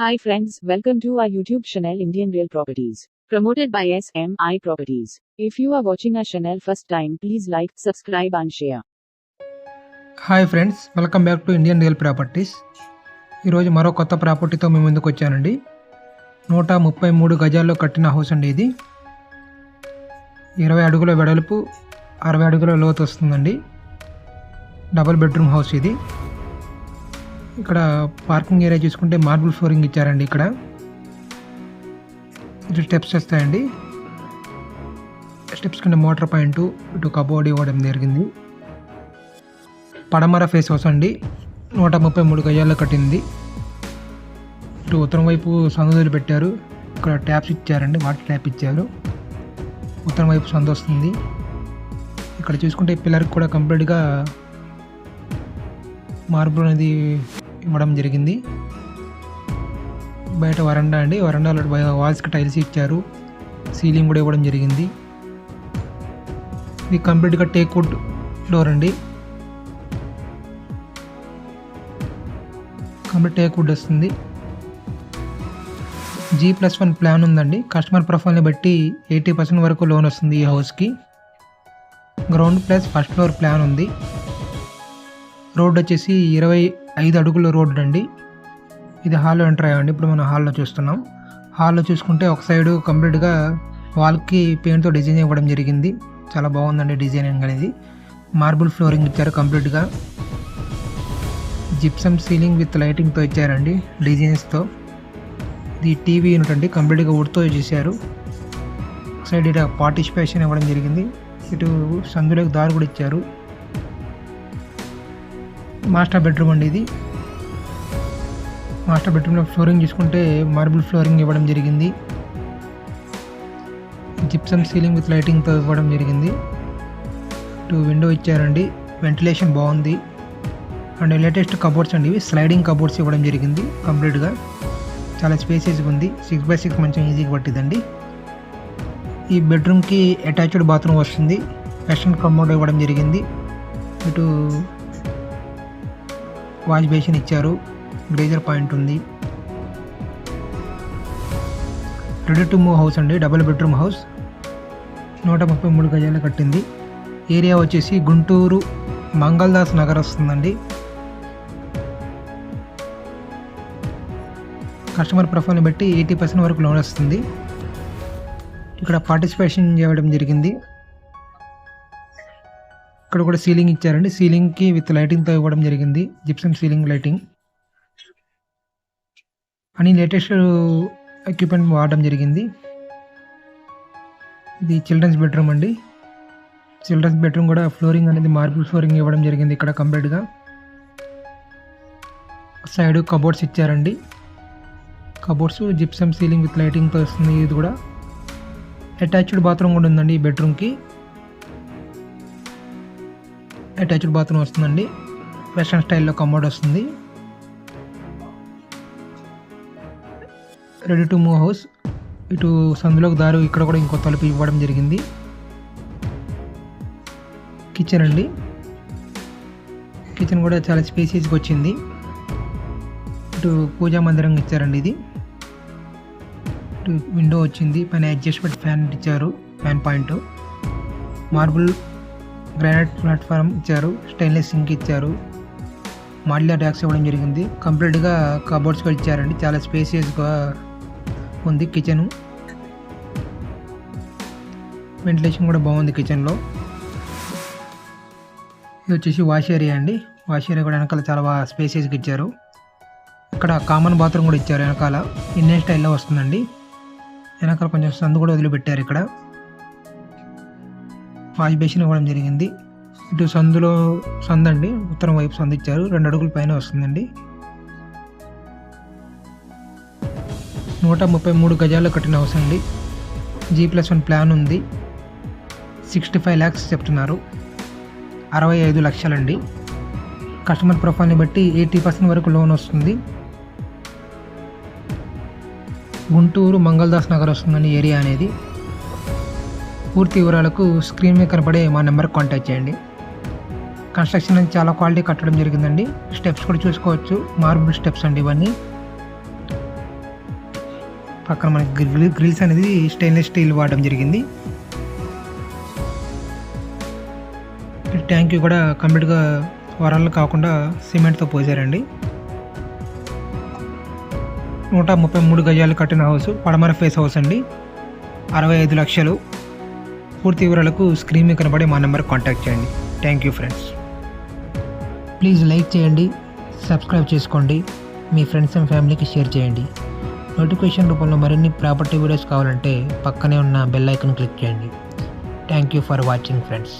Hi friends, welcome to our YouTube channel Indian Real Properties. Promoted by SMI Properties. If you are watching our channel first time, please like, subscribe and share. Hi friends welcome back to Indian real properties ఈరోజు మరో కొత్త ప్రాపర్టీతో మేము ముందుకు వచ్చానండి నూట ముప్పై మూడు గజాల్లో కట్టిన హౌస్ అండి ఇది ఇరవై అడుగుల వెడల్పు అరవై అడుగుల లోతు వస్తుందండి డబుల్ బెడ్రూమ్ హౌస్ ఇది ఇక్కడ పార్కింగ్ ఏరియా చూసుకుంటే మార్బుల్ ఫ్లోరింగ్ ఇచ్చారండి ఇక్కడ. ఇటు స్టెప్స్ వస్తాయండి. స్టెప్స్ కింద మోటార్ పాయింట్ ఇటు కబోర్డ్ ఇవ్వడం జరిగింది. పడమర ఫేస్ హౌస్ అండి. నూట ముప్పై మూడు గజాల్లో కట్టింది. ఇటు ఉత్తరం వైపు సందులు పెట్టారు. ఇక్కడ ట్యాప్స్ ఇచ్చారండి వాటర్ ట్యాప్ ఇచ్చారు. ఉత్తరం వైపు సంద వస్తుంది. ఇక్కడ చూసుకుంటే పిల్లర్కి కూడా కంప్లీట్గా మార్బుల్ అనేది ఇవ్వడం జరిగింది. బయట వరండా అండి. వరండాలో వాల్స్కి టైల్స్ ఇచ్చారు. సీలింగ్ కూడా ఇవ్వడం జరిగింది. ఇది కంప్లీట్గా టేక్వుడ్ ఫ్లోర్ డోర్ అండి. కంప్లీట్ టేక్ వస్తుంది. జీ ప్లస్ వన్ ప్లాన్ ఉందండి. కస్టమర్ ప్రొఫైల్ని బట్టి ఎయిటీ పర్సెంట్ వరకు లోన్ వస్తుంది ఈ హౌస్కి. Ground plus first floor plan ఉంది. రోడ్ వచ్చేసి ఇరవై ఐదు అడుగుల రోడ్డు అండి. ఇది హాల్లో ఎంటర్ అయ్యామండి. ఇప్పుడు మనం హాల్లో చూస్తున్నాం. హాల్లో చూసుకుంటే ఒక సైడు కంప్లీట్గా వాల్కి పెయింట్తో డిజైన్ ఇవ్వడం జరిగింది. చాలా బాగుందండి డిజైనింగ్ అనేది. మార్బుల్ ఫ్లోరింగ్ ఇచ్చారు కంప్లీట్గా. జిప్సమ్ సీలింగ్ విత్ లైటింగ్తో ఇచ్చారండి డిజైన్స్తో. ఇది టీవీ యూనిట్ అండి. కంప్లీట్గా వుడ్తో చేశారు. సైడ్ ఇటు పార్టిసిపేషన్ ఇవ్వడం జరిగింది. ఇటు సందులోకి దారి కూడా ఇచ్చారు. మాస్టర్ బెడ్రూమ్ అండి ఇది. మాస్టర్ బెడ్రూమ్లో ఫ్లోరింగ్ చూసుకుంటే మార్బుల్ ఫ్లోరింగ్ ఇవ్వడం జరిగింది. జిప్సమ్ సీలింగ్ విత్ లైటింగ్తో ఇవ్వడం జరిగింది. ఇటు విండో ఇచ్చారండి. వెంటిలేషన్ బాగుంది. అండ్ లేటెస్ట్ కబోర్డ్స్ అండి ఇవి. స్లైడింగ్ కబోర్డ్స్ ఇవ్వడం జరిగింది కంప్లీట్గా చాలా స్పేసెస్గా ఉంది. సిక్స్ బై సిక్స్ మంచిగా ఈజీగా పట్టిందండి ఈ బెడ్రూమ్కి అటాచ్డ్ బాత్రూమ్ వస్తుంది. వెస్ట్రన్ కమోడ్ ఇవ్వడం జరిగింది. ఇటు వాష్ బేసిన్ ఇచ్చారు. గ్రేజర్ పాయింట్ ఉంది. రెడీ టు మూవ్ హౌస్ అండి. డబుల్ బెడ్రూమ్ హౌస్ నూట ముప్పై మూడు గజాలు కట్టింది. ఏరియా వచ్చేసి గుంటూరు మంగళదాస్ నగర్ వస్తుందండి. కస్టమర్ ప్రొఫైల్ని బట్టి ఎయిటీ పర్సెంట్ వరకు లోన్ వస్తుంది. ఇక్కడ పార్టిసిపేషన్ చేయడం జరిగింది. ఇక్కడ కూడా సీలింగ్ ఇచ్చారండి. సీలింగ్కి విత్ లైటింగ్తో ఇవ్వడం జరిగింది. Gypsum ceiling lighting. అని లేటెస్ట్ ఎక్విప్మెంట్ వాడడం జరిగింది. ఇది చిల్డ్రన్స్ బెడ్రూమ్ అండి. చిల్డ్రన్స్ బెడ్రూమ్ కూడా ఫ్లోరింగ్ అనేది మార్బుల్ ఫ్లోరింగ్ ఇవ్వడం జరిగింది ఇక్కడ కంప్లీట్గా సైడ్ కబోర్డ్స్ ఇచ్చారండి. కబోర్డ్స్ జిప్సమ్ సీలింగ్ విత్ లైటింగ్తో వస్తుంది ఇది కూడా. అటాచ్డ్ బాత్రూమ్ కూడా ఉందండి ఈ బెడ్రూమ్కి. అటాచ్డ్ బాత్రూమ్ వస్తుందండి. వెస్ట్రన్ స్టైల్లో కమోడ్ వస్తుంది. రెడీ టు మూవ్ హౌస్ ఇటు సందులోకి దారు ఇక్కడ కూడా ఇంకో తలుపు ఇవ్వడం జరిగింది. కిచెన్ అండి. కిచెన్ కూడా చాలా స్పేసీస్గా వచ్చింది. ఇటు పూజా మందిరం ఇచ్చారండి ఇది. ఇటు విండో వచ్చింది. పైన అడ్జస్ట్మెంట్ ఫ్యాన్ ఇచ్చారు. Fan point marble granite platform ఇచ్చారు స్టెయిన్లెస్ సింక్ ఇచ్చారు మాడ్యులర్ ర్యాక్స్ ఇవ్వడం జరిగింది. కంప్లీట్గా కబోర్డ్స్ కూడా ఇచ్చారండి. చాలా స్పేసియస్గా ఉంది కిచెన్. వెంటిలేషన్ కూడా బాగుంది కిచెన్లో. ఇది వచ్చేసి వాష్ ఏరియా అండి. వాష్ ఏరియా కూడా వెనకాల చాలా బాగా స్పేసియస్గా ఇచ్చారు. ఇక్కడ కామన్ బాత్రూమ్ కూడా ఇచ్చారు వెనకాల. ఇండియన్ స్టైల్లో వస్తుందండి. వెనకాల కొంచెం సందు కూడా వదిలిపెట్టారు ఇక్కడ. వాష్ బేసిన్ ఇవ్వడం జరిగింది. ఇటు సందులో సందండి. ఉత్తరం వైపు సందు ఇచ్చారు రెండు అడుగుల పైన వస్తుందండి. నూట ముప్పై మూడు గజాల్లో కట్టిన హౌస్ అండి. జీ ప్లస్ వన్ ప్లాన్ ఉంది. సిక్స్టీ ఫైవ్ ల్యాక్స్ చెప్తున్నారు. అరవై ఐదు లక్షలండి. కస్టమర్ ప్రొఫైల్ని బట్టి ఎయిటీ పర్సెంట్ వరకు లోన్ వస్తుంది. గుంటూరు మంగళదాస్ నగర్ వస్తుందండి ఏరియా అనేది. పూర్తి వివరాలకు స్క్రీన్ మీద కనపడే మా నెంబర్కి కాంటాక్ట్ చేయండి. కన్స్ట్రక్షన్ అనేది చాలా క్వాలిటీ కట్టడం జరిగిందండి. స్టెప్స్ కూడా చూసుకోవచ్చు. మార్బుల్ స్టెప్స్ అండి ఇవన్నీ. పక్కన మనకి గ్రిల్ గ్రిల్స్ అనేది స్టెయిన్లెస్ స్టీల్ వాడడం జరిగింది. ట్యాంక్ కూడా కంప్లీట్గా వరాలు కాకుండా సిమెంట్తో పోసారండి. నూట ముప్పై మూడు గజాలు కట్టిన హౌస్ పడమర ఫేస్ హౌస్ అండి. అరవై ఐదు లక్షలు. పూర్తి వివరాలకు స్క్రీన్ మీద కనబడే మా నెంబర్ కాంటాక్ట్ చేయండి. Thank you friends please like చేయండి సబ్స్క్రైబ్ చేసుకోండి మీ ఫ్రెండ్స్ అండ్ ఫ్యామిలీకి షేర్ చేయండి. నోటిఫికేషన్ రూపంలో మరిన్ని ప్రాపర్టీ వీడియోస్ కావాలంటే పక్కనే ఉన్న బెల్ ఐకన్ క్లిక్ చేయండి. Thank you for watching friends